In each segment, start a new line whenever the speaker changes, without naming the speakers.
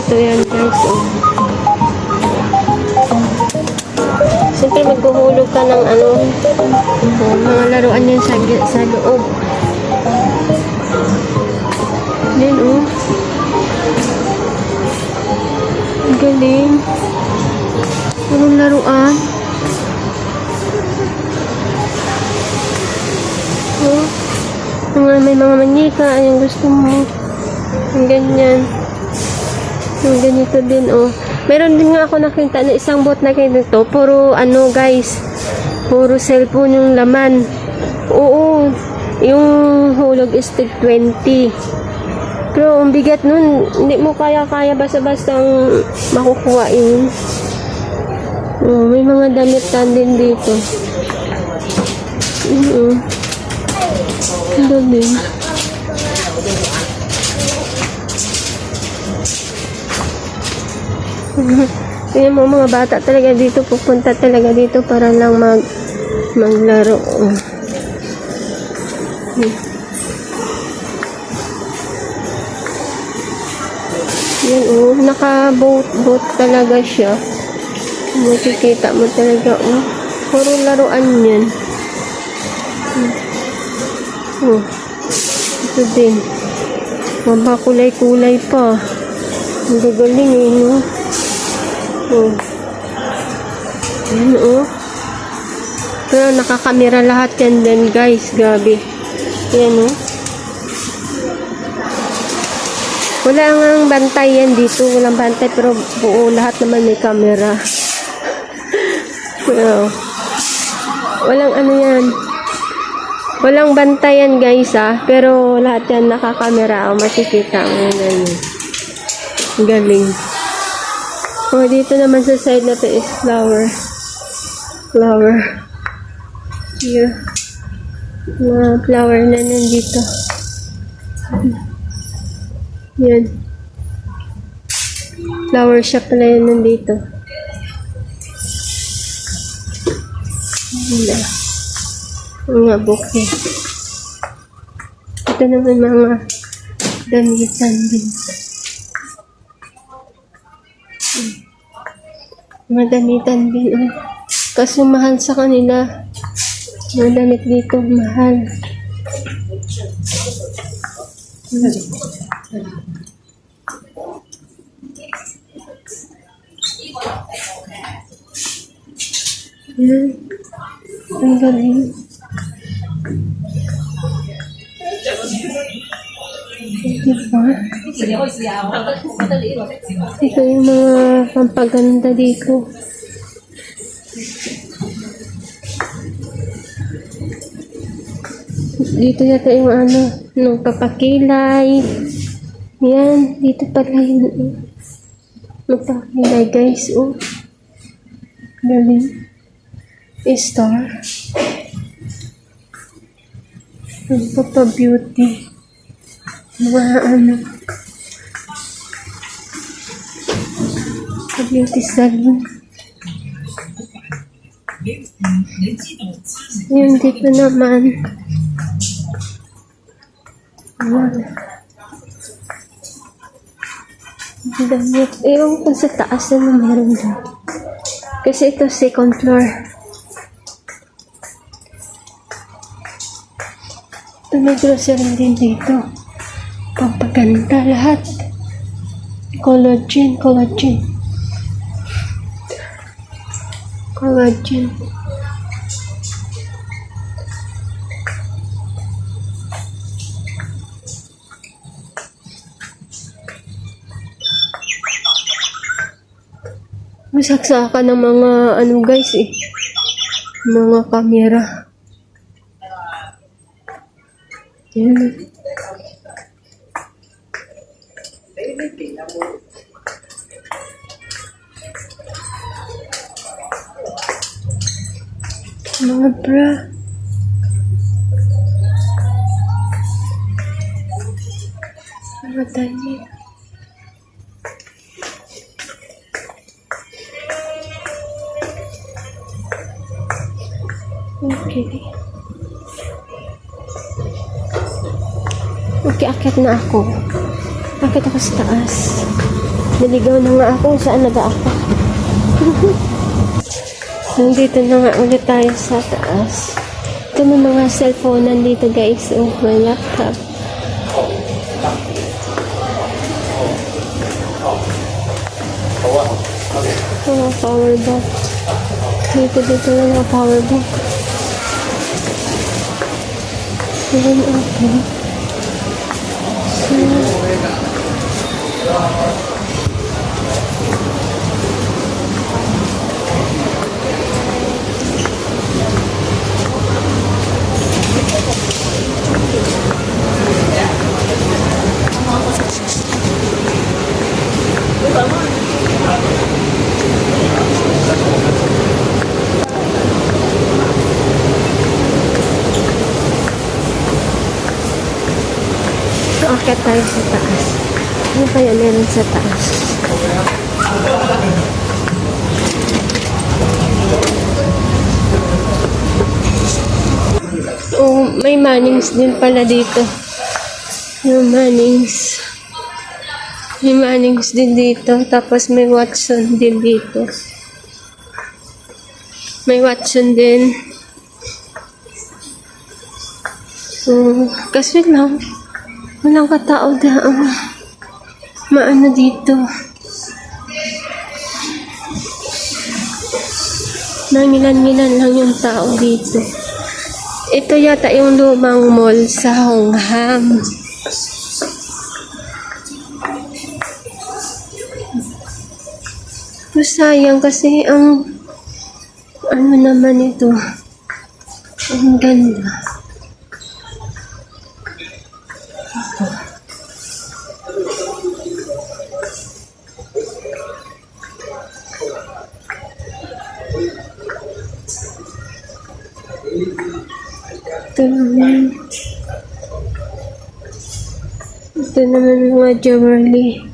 dito yan guys. Oh. Siyempre maghuhulog ka ng ano, oh, mga laruan yan sa, sa loob. Yan oh. Galing. Anong laruan? Oh. Mga may mga manika, yung gusto mo. Ang ganyan. Yung ganito din, oh. Meron din nga ako nakita na isang bot na ganito. Puro, ano, guys. Puro cellphone yung laman. Oo. Yung hulog is tig 20. Pero ang bigat nun, hindi mo kaya-kaya basta-basta makukuha yun. Oh, may mga damit din dito. Oo. Ang galing. Tingnan mo mga bata talaga dito pupunta talaga dito para lang mag maglaro. Oh. Yan oh, naka-boat boat talaga siya. Makikita mo talaga oh. Puro laruan yan. Oh. Ito din. Maba kulay-kulay pa. Ang gagaling eh, no? Oh. Ayan, oh. Pero nakakamera lahat yan din, guys. Grabe. Ayan, oh. Wala ang bantay yan dito. Walang bantay, pero buo lahat naman may camera. Wow. Walang ano yan. Walang bantayan guys ah. Pero lahat yan nakakamera. O makikita mo yan. Ang Galing. Oh, dito naman sa side na to is flower. Flower. Here. Mga flower na nandito. Yan. Flower shop pala yan nandito. Wala. Mga bouquet. Ito naman mga damitan din. Mga damitan din. Oh. Kasi mahal sa kanila. Mga damit dito, mahal. Yan. Ang galing. Diba? Ito yung mga pampaganda dito. Dito yata yung ano, nung papakilay. Yan, dito pala yun. Magpapakilay guys, oh. Galing. Star. Ang papa-beauty. Mga ano. Beauty salon. Yun dito naman. Ang Damit. Ewan ko sa taas na meron doon. Kasi ito second floor. Ito may grocery din dito. Pampaganda lahat. Collagen, collagen. Collagen. Masaksakan ng mga ano guys eh. Mga kamera. Yan. Mga damit. Okay. Okay, akit na ako. Akit ako sa taas. Naligaw na nga ako. Saan na ba ako? Nandito na nga ulit tayo sa taas. Ito may mga cellphone nandito guys. Oh, may laptop. Oh, power bank. Dito, dito na power bank. Ayan, okay. So, Aakyat tayo sa taas. Ano kaya meron sa taas? Oh, may manings din pala dito. Yung manings. May manings din dito. Tapos may Watson din dito. May Watson din. So, kasi lang, walang katao daang maano dito. Nangilan-ngilan lang yung tao dito. Ito yata yung lumang mall sa Hongham. So, sayang kasi ang ano naman ito. Ang ganda. Mga jewelry.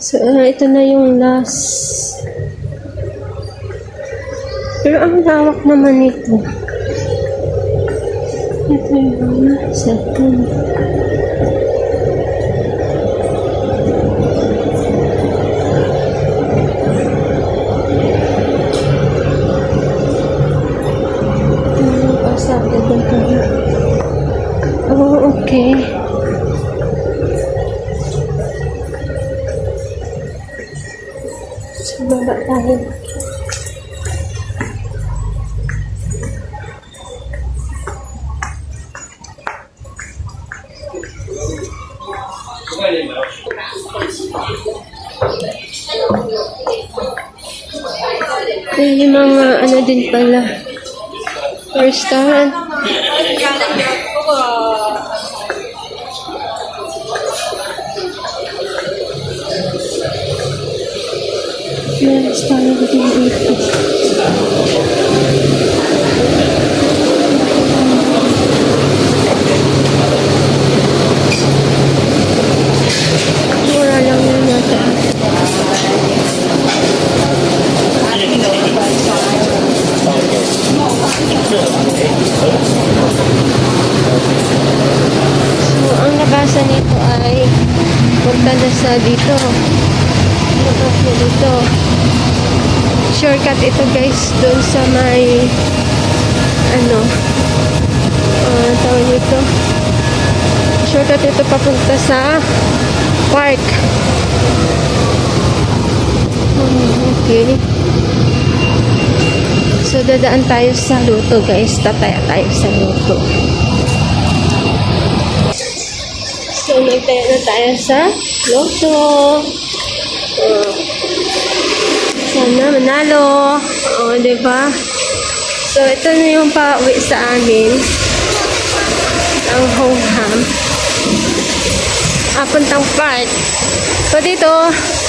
So, ah, ito na yung last. Pero ang lawak naman ito. Ito yung mga second. Yung mga ano din pala. Restaurant. May restaurant din dito. Mura lang yun yata. So, ang labasan nito ay punta na sa dito. Labas na dito. Shortcut ito guys, doon sa may ano, uh, tawag nito. Shortcut ito papunta sa park. Okay. So, dadaan tayo sa luto guys. Tataya tayo sa luto. So, nagtayo na tayo sa loto. Uh, sana manalo. O, oh, diba? So, ito na yung pauwi sa amin. Ang Hongham. Ah, puntang park. So, dito,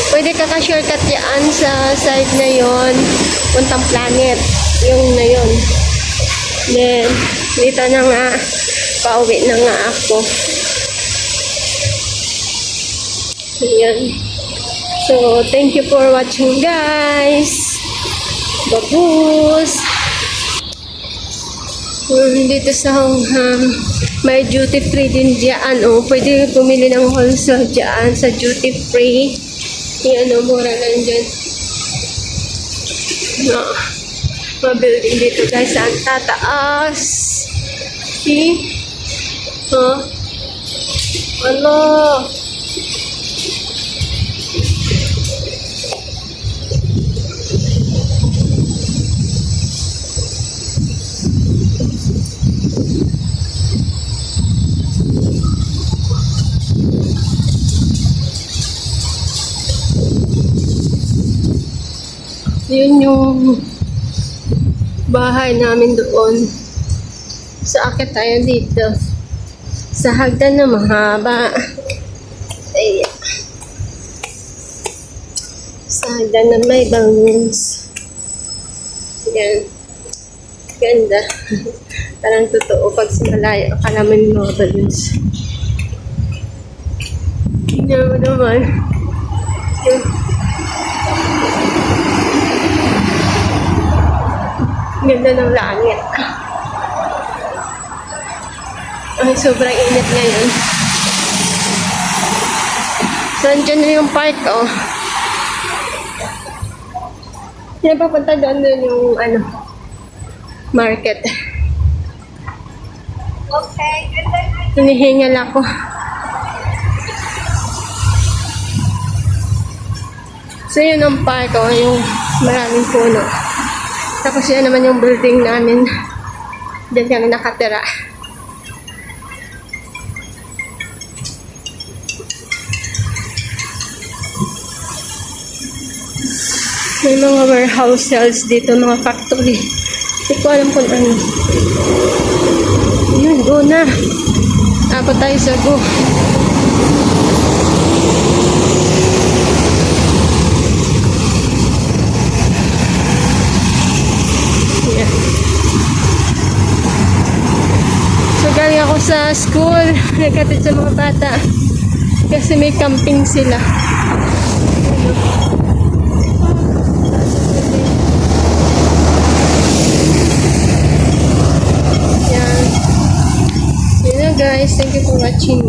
pwede ka ka-shortcut yan sa side na yon Puntang planet. Yung na yon Then, dito na nga, pauwi na nga ako. Ayan. So, thank you for watching guys. Babus! Um, dito sa Hongham, may duty free din diyan. Oh, pwede bumili ng wholesale diyan sa duty free. Yan, oh, mura lang dyan. No. Mga building dito guys, ang tataas. See? Oh. Ano? Yun yung bahay namin doon. Sa akit tayo dito. Sa hagdan na mahaba. Ayan. Sa hagdan na may bangus. Yan. Ganda. Parang totoo pag sa malayo. Akala mo yung mga balloons. Tingnan mo naman. Yung Ganda ng langit. Ay, sobrang init ngayon. So, andyan na yung park, oh. Yan, papunta doon doon yung, ano, market.
Okay, good luck.
Hinihingal ako. So, yun ang park, oh, yung maraming puno. Tapos yan naman yung building namin. Diyan kami nakatira. May mga warehouse sales dito, mga factory. Hindi ko alam kung ano. Yun, go na. Ako tayo sa go. Yeah. So, galing ako sa school. Nagkatid sa mga bata. Kasi may camping sila. Yan. Yun guys. Thank you for watching.